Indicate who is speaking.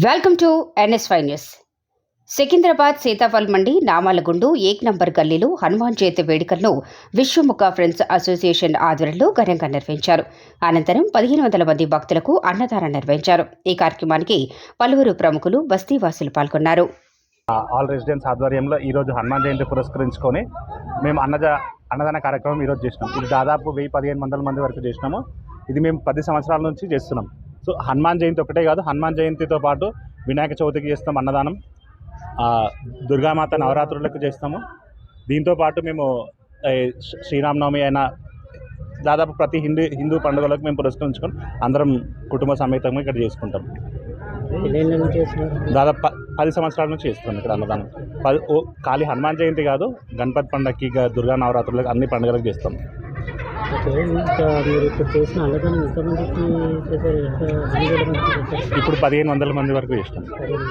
Speaker 1: Welcome to NSY news. Secunderabad Sitaphal Mandi Namalagundu Ek number గల్లీలో హనుమాన్ జయంతి వేడుకలను Vishwamukha friends association ఆధ్వర్యంలో ఘనంగా నిర్వహించారు. అనంతరం పదిహేను వందల మంది భక్తులకు అన్నదానం నిర్వహించారు. ఈ కార్యక్రమానికి పలువురు ప్రముఖులు బస్తీవాసులు పాల్గొన్నారు.
Speaker 2: ఆల్ రెసిడెంట్స్ ఆధ్వర్యంలో ఈరోజు హనుమాన్ జయంతి పురస్కరించుకొని మేము అన్నద అన్నదాన కార్యక్రమం ఈరోజు చేసినాం. ఇది దాదాపు వెయ్యి పదిహేను వందల మంది వరకు చేసినాము. ఇది మేము పది సంవత్సరాల నుంచి చేస్తున్నాం. సో హనుమాన్ జయంతి ఒకటే కాదు హనుమాన్ జయంతితో పాటు వినాయక చవితికి చేస్తాం అన్నదానం. దుర్గామాత నవరాత్రులకు చేస్తాము. దీంతో పాటు మేము శ్రీరామనవమి అయినా దాదాపు ప్రతి హిందూ హిందూ పండుగలకు మేము పురస్కరించుకొని అందరం కుటుంబ సమేతంగా ఇక్కడ చేసుకుంటాం. దాదాపు పది సంవత్సరాల నుంచి చేస్తున్నాం ఇక్కడ అన్నదానం. పది ఓ ఖాళీ హనుమాన్ జయంతి కాదు గణపతి పండగకి దుర్గా నవరాత్రులకు అన్ని పండుగలకు చేస్తాం.
Speaker 3: ఇప్పుడు
Speaker 2: పదిహేను వందల మంది వరకు చేస్తాం
Speaker 3: మంది.